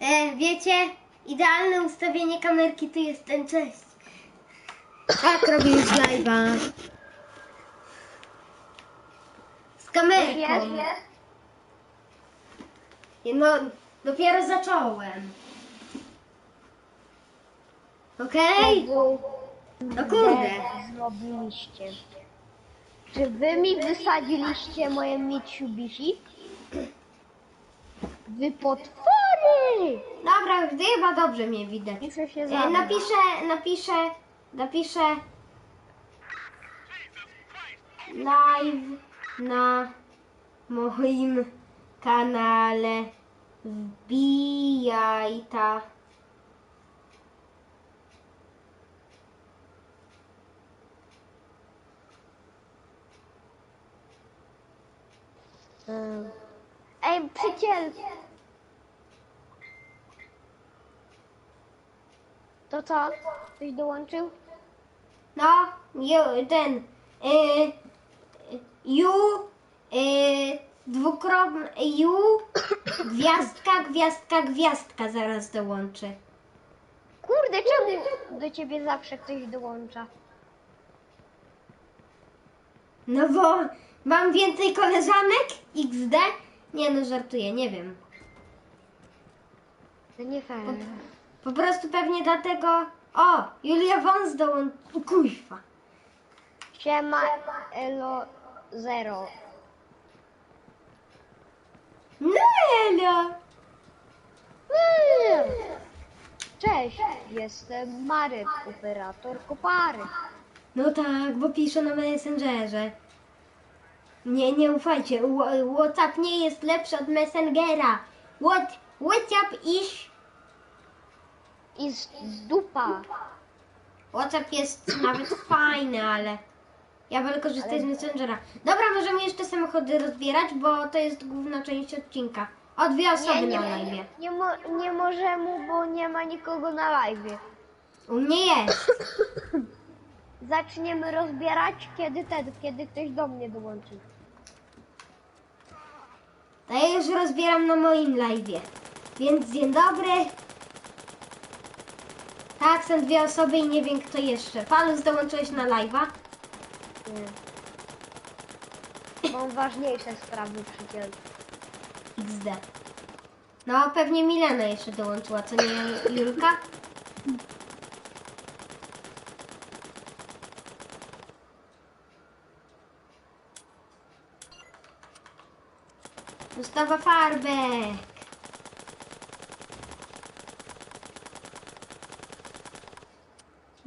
E, wiecie, idealne ustawienie kamerki to jest ten cześć. Tak robię już live'a. Z kamerką. No, dopiero zacząłem. Okej? No kurde. zrobiliście? Czy wy mi wysadziliście moje Mitsubishi? Wy potwory! Dobra, chyba dobrze mnie widać. Muszę się E, zabrać. napiszę, napiszę, napiszę live na moim kanale. Wbijaj ta. Ej, przyciel! To co? Ktoś dołączył? No, ju, ten. Y, ju, y, dwukropny, ju, gwiazdka, gwiazdka, gwiazdka zaraz dołączy. Kurde, czemu do ciebie zawsze ktoś dołącza? No bo mam więcej koleżanek? XD? Nie no, żartuję, nie wiem. To nie fair. Po prostu pewnie dlatego... O, Julia Wąs dołączyła. Kuźwa. Siema Elo Zero. No elo. Cześć, jestem Marek, operator kopary. No tak, bo pisze na Messengerze. Nie, nie ufajcie. Wha- WhatsApp nie jest lepszy od Messengera. What, WhatsApp iż... I z z dupa. WhatsApp jest nawet fajny, ale... Ja wolę korzystać z Messengera. Dobra, możemy jeszcze samochody rozbierać, bo to jest główna część odcinka. O, dwie osoby Nie, na nie, live. nie, mo, nie możemy, bo nie ma nikogo na live. U mnie jest. Zaczniemy rozbierać kiedy ten, kiedy ktoś do mnie dołączy. To ja już rozbieram na moim live'ie. Więc dzień dobry. Tak, są dwie osoby i nie wiem kto jeszcze. Palus dołączyłeś na live'a? Nie. Mam ważniejsze sprawy przyciel. XD. No, pewnie Milena jeszcze dołączyła, co nie Julka? Mustafa Farbek.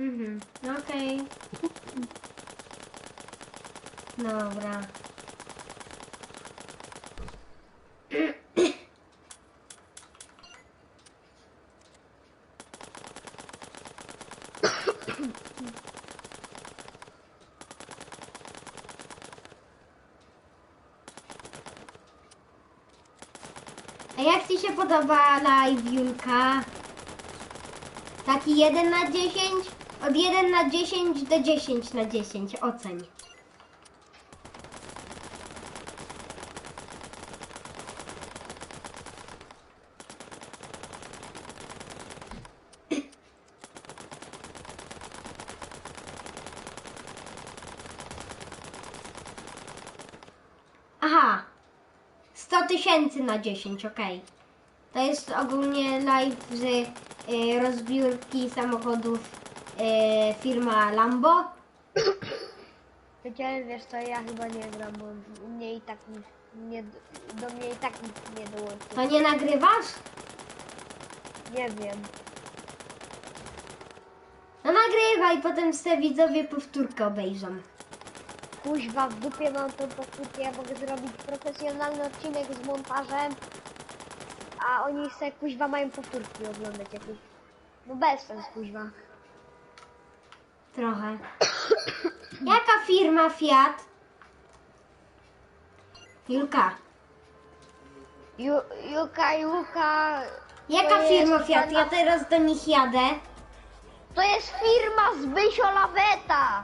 Mhm, okej. Dobra. A jak Ci się podoba live, Julka? Taki 1 na 10? Od 1 na 10 do 10 na 10 oceń. Aha, 100 tysięcy na 10, okej. To jest ogólnie live z y, rozbiórki samochodów y, firma Lambo. Przyciel, wiesz co, ja chyba nie gram, bo mnie i tak nic, nie, do mnie i tak nic nie dołączy. To nie nagrywasz? Nie wiem. No nagrywaj, potem se widzowie powtórkę obejrzą. Kuźwa, w dupie mam tą powtórkę, ja mogę zrobić profesjonalny odcinek z montażem, a oni se kuźwa mają powtórki oglądać jakieś. No bez sens kuźwa. Trochę. Jaka firma Fiat? Julka, Ju, Juka, Juka... jaka to firma jest Fiat? Ja teraz do nich jadę. To jest firma z Bysio Laweta!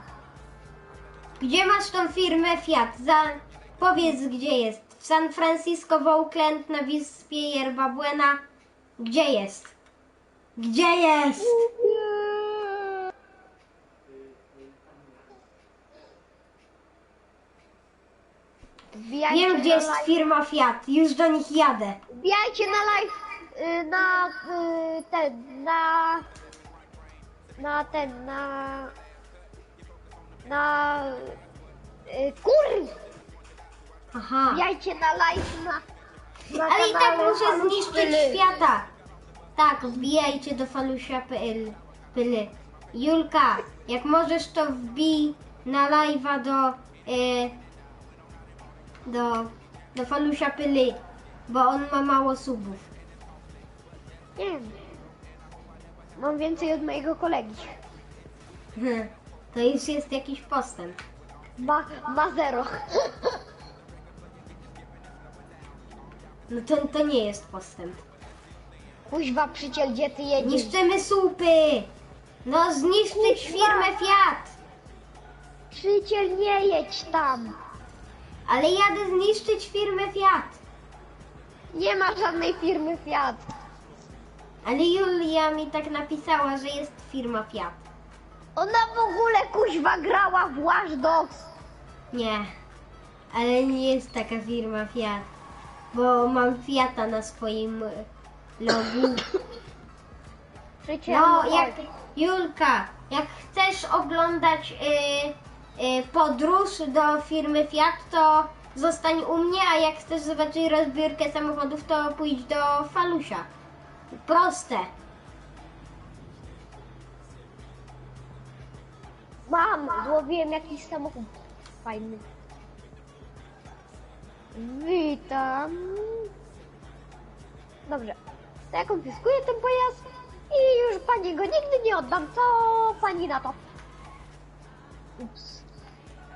Gdzie masz tą firmę Fiat? Za... Powiedz gdzie jest. W San Francisco, w Oakland, na wyspie Yerba Buena, Gdzie jest? Gdzie jest? Wbijajcie Wiem, gdzie na jest live. firma Fiat. Już do nich jadę. Wbijajcie na live y, na y, ten, na na ten, na na y, kur! Aha. Wbijajcie na live na, na Ale i tak kanale muszę zniszczyć Pyly. świata. Tak, wbijajcie do falusia.pl. Pyly. Julka, jak możesz to wbij na live'a do e, do do falusia pyly, bo on ma mało subów. Nie wiem. Mam więcej od mojego kolegi. To już jest jakiś postęp. Ma, ma zero. No to, to nie jest postęp. Kuźwa przyciel, gdzie ty jedziesz? Niszczymy słupy! No zniszczyć Kurwa. firmę Fiat! Przyciel, nie jedź tam. Ale jadę zniszczyć firmę Fiat! Nie ma żadnej firmy Fiat. Ale Julia mi tak napisała, że jest firma Fiat. Ona w ogóle kuźwa grała w Watch Dogs. Nie, ale nie jest taka firma Fiat, bo mam Fiata na swoim e, logu. Przyciel, No, jak Julka, jak chcesz oglądać y, y, podróż do firmy Fiat, to zostań u mnie, a jak chcesz zobaczyć rozbiórkę samochodów, to pójdź do Falusia. Proste. Mam, złowiłem jakiś samochód fajny. Witam. Dobrze. To ja konfiskuję ten pojazd i już pani go nigdy nie oddam. Co pani na to? Ups.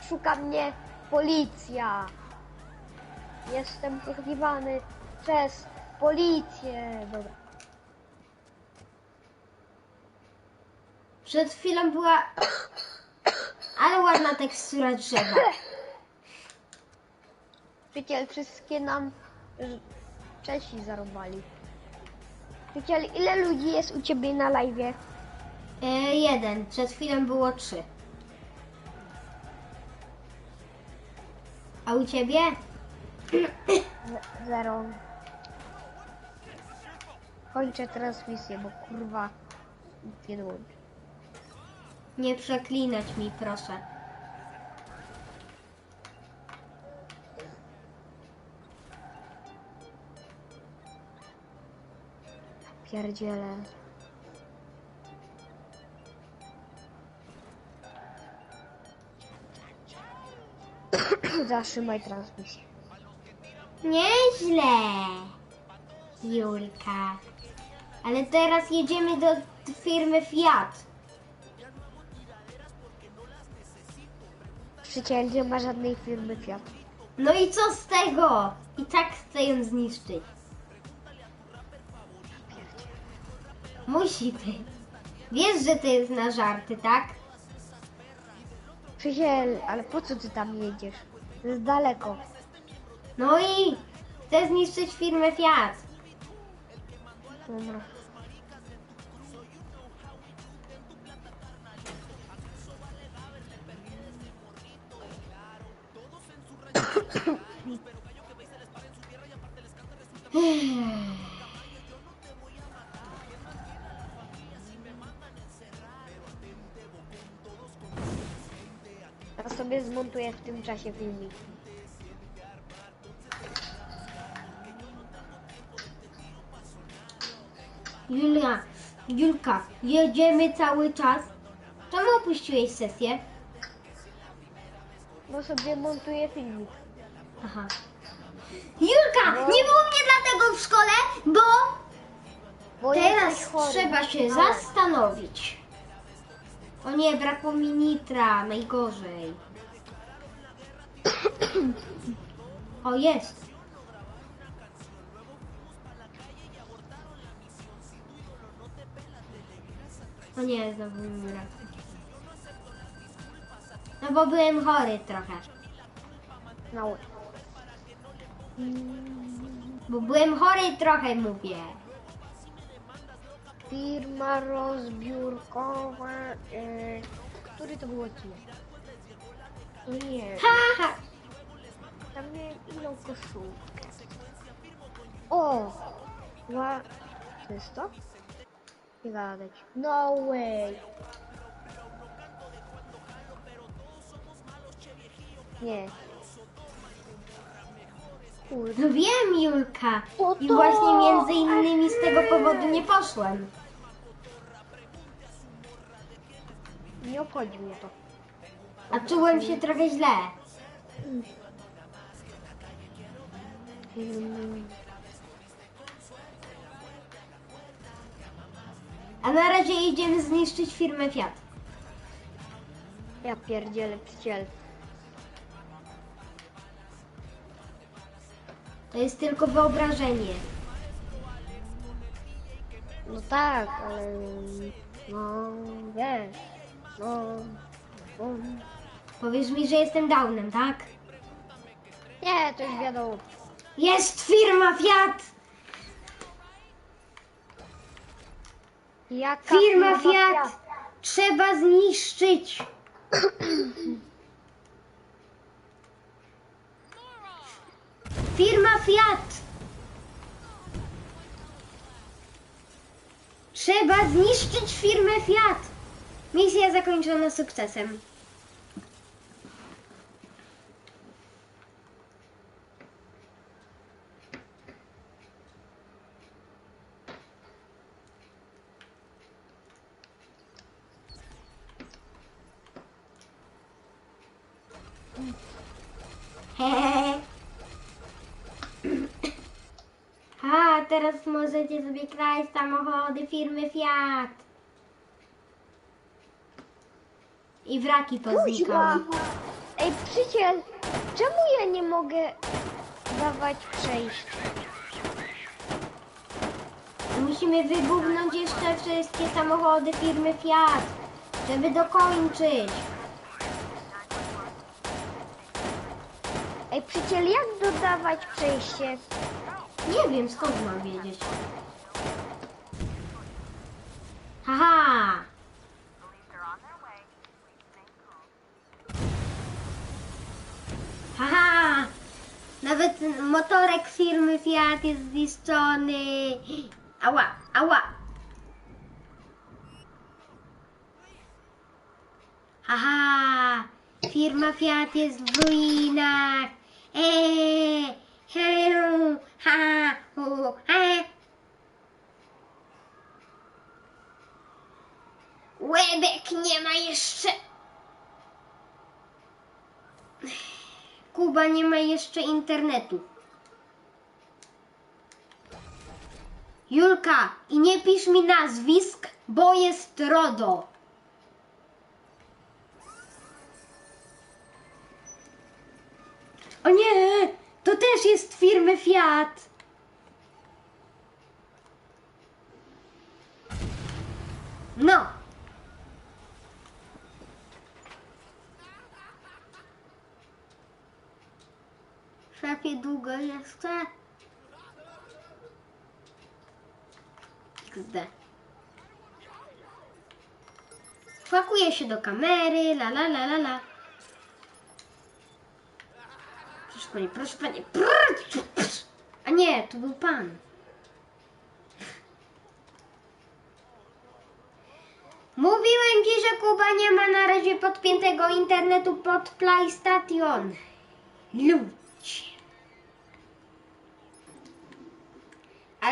Szuka mnie policja. Jestem poszukiwany przez policję. Dobra. Przed chwilą była... Ale ładna tekstura drzewa. Przyjaciel, wszystkie nam Czesi zarobali. Przyjaciel, ile ludzi jest u ciebie na live? E, jeden, przed chwilą było trzy. A u ciebie? Z- Zero. Kończę transmisję, bo kurwa nie dołączy. Nie przeklinać mi, proszę. Pierdziele. Zatrzymaj transmisję. Nieźle, Julka. Ale teraz jedziemy do firmy Fiat. Przyjaciel, nie ma żadnej firmy Fiat. No i co z tego? I tak chcę ją zniszczyć. Musi być. Wiesz, że to jest na żarty, tak? Przyjaciel, ale po co ty tam jedziesz? Jest daleko. No i chcę zniszczyć firmę Fiat. Dobra. Ja sobie zmontuję w tym czasie filmik. Julia, Julka, jedziemy cały czas. Czemu opuściłeś sesję? Bo sobie montuję filmik. Aha. Julka, nie było mnie dlatego w szkole, bo Bo jesteś teraz chory. trzeba się Ale- zastanowić. O nie, brakło mi nitra, najgorzej. O, jest. O nie, znowu mi brakło. No bo byłem chory trochę. Łeb. Bo byłem chory trochę, mówię. Firma rozbiórkowa. E, który to był odcinek? Nie, Ha, ha. tam miałem inną koszulkę. O! Ła... To jest to? Nie gadać. No way! Nie. Kurde. No wiem, Julka. O I to! właśnie między innymi z tego powodu nie poszłem. Nie obchodzi mnie to. A czułem się trochę źle. Mm, A na razie idziemy zniszczyć firmę Fiat. Ja pierdzielę przyciel. To jest tylko wyobrażenie. No tak, ale... No, wiesz. No. Powiesz mi, że jestem downem, tak? Nie, to już wiadomo. Jest firma Fiat! Jaka Firma Fiat! Trzeba zniszczyć! Firma Fiat! Trzeba zniszczyć firmę Fiat! Misja zakończona sukcesem. A, teraz możecie sobie kraść samochody firmy Fiat. I wraki Kuźwa! poznikały. Ej, przyciel, czemu ja nie mogę dawać przejść? Musimy wybuchnąć jeszcze wszystkie samochody firmy Fiat, żeby dokończyć. Ej, przyciel, jak dodawać przejście? Nie wiem, skąd mam wiedzieć. Motorek firmy Fiat jest zniszczony. Ała, ała. Haha! Firma Fiat jest w ruinach. Eee, ha, hu, he. Łebek nie ma jeszcze. Kuba nie ma jeszcze internetu. Julka, i nie pisz mi nazwisk, bo jest RODO. O nie, to też jest firmy Fiat. No. Szefie, długo jeszcze? XD. Pakuje się do kamery, la la la la la. Proszę pani, proszę pani. A nie, to był pan. Mówiłem ci, że Kuba nie ma na razie podpiętego internetu pod PlayStation. Ludzie.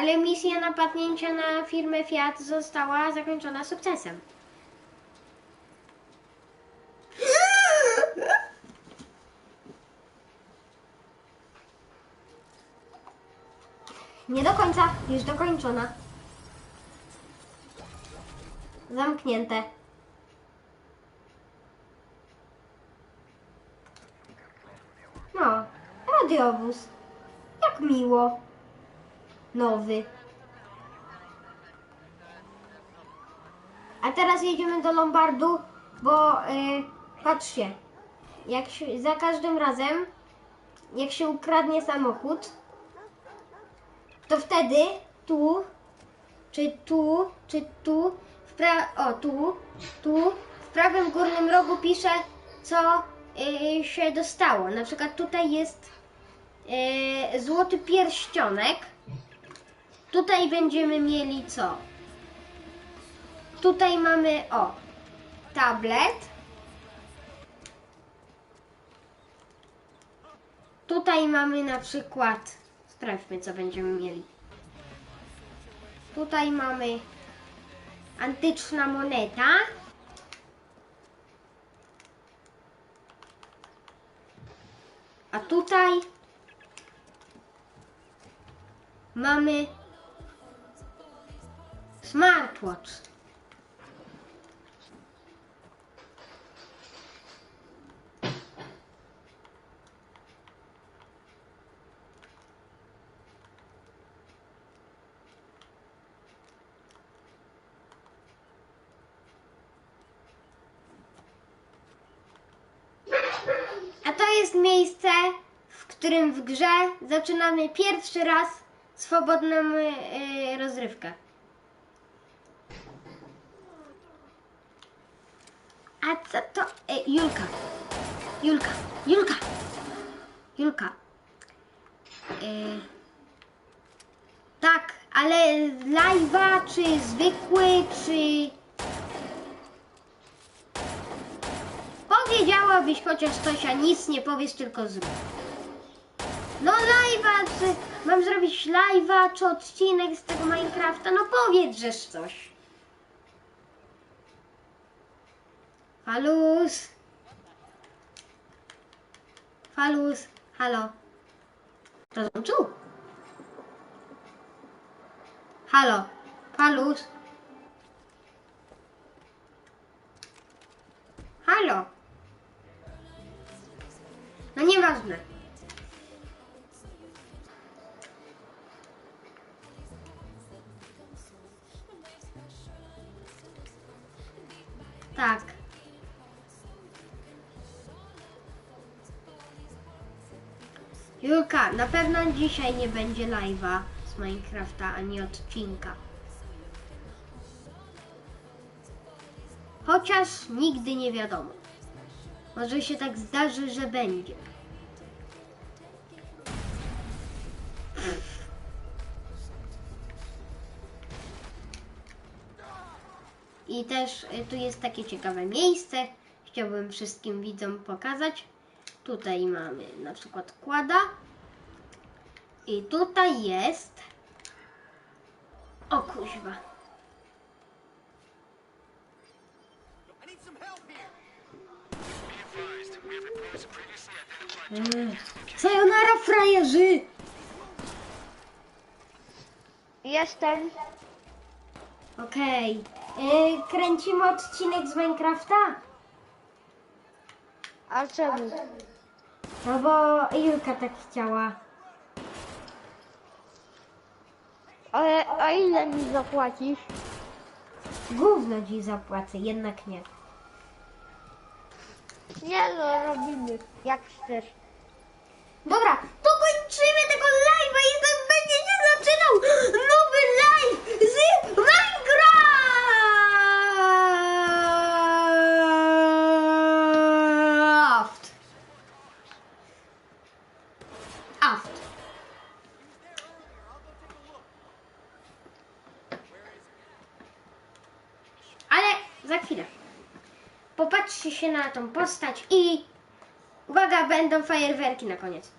Ale misja napadnięcia na firmę Fiat została zakończona sukcesem. Nie do końca, już dokończona. Zamknięte. No, radiowóz. Jak miło. Nowy. A teraz jedziemy do Lombardu, bo y, patrzcie, jak się, za każdym razem, jak się ukradnie samochód, to wtedy tu czy tu, czy tu, w o tu, tu, w prawym górnym rogu pisze, co y, się dostało. Na przykład tutaj jest y, złoty pierścionek. Tutaj będziemy mieli co? Tutaj mamy, o, tablet. Tutaj mamy na przykład, sprawdźmy co będziemy mieli. Tutaj mamy antyczna moneta. A tutaj mamy smartwatch. A to jest miejsce, w którym w grze zaczynamy pierwszy raz swobodną y, rozrywkę. Co to? E, Julka. Julka. Julka. Julka. E, tak, ale live'a, czy zwykły, czy... Powiedziałabyś chociaż coś, a nic nie powiesz, tylko zrób. No live'a, czy mam zrobić live'a, czy odcinek z tego Minecrafta? No powiedz, żeż coś. Falus. Falus. Halo. Rozłączył? Halo. Falus. Halo. No nieważne. Tak. Julka, na pewno dzisiaj nie będzie live'a z Minecrafta ani odcinka. Chociaż nigdy nie wiadomo. Może się tak zdarzy, że będzie. I też y, tu jest takie ciekawe miejsce. Chciałbym wszystkim widzom pokazać. Tutaj mamy na przykład kłada. I tutaj jest. O kuźwa. Mm. Sayonara frajerzy! Jestem. Okej. Y, kręcimy odcinek z Minecrafta? A czemu? No bo Julka tak chciała. Ale a ile mi zapłacisz? Gówno ci zapłacę, jednak nie. Nie no, robimy. Jak chcesz. Dobra, to kończymy tego live'a i ten będzie się zaczynał nowy live z Minecraft! Aft. Ale za chwilę. Popatrzcie się na tą postać i uwaga, będą fajerwerki na koniec.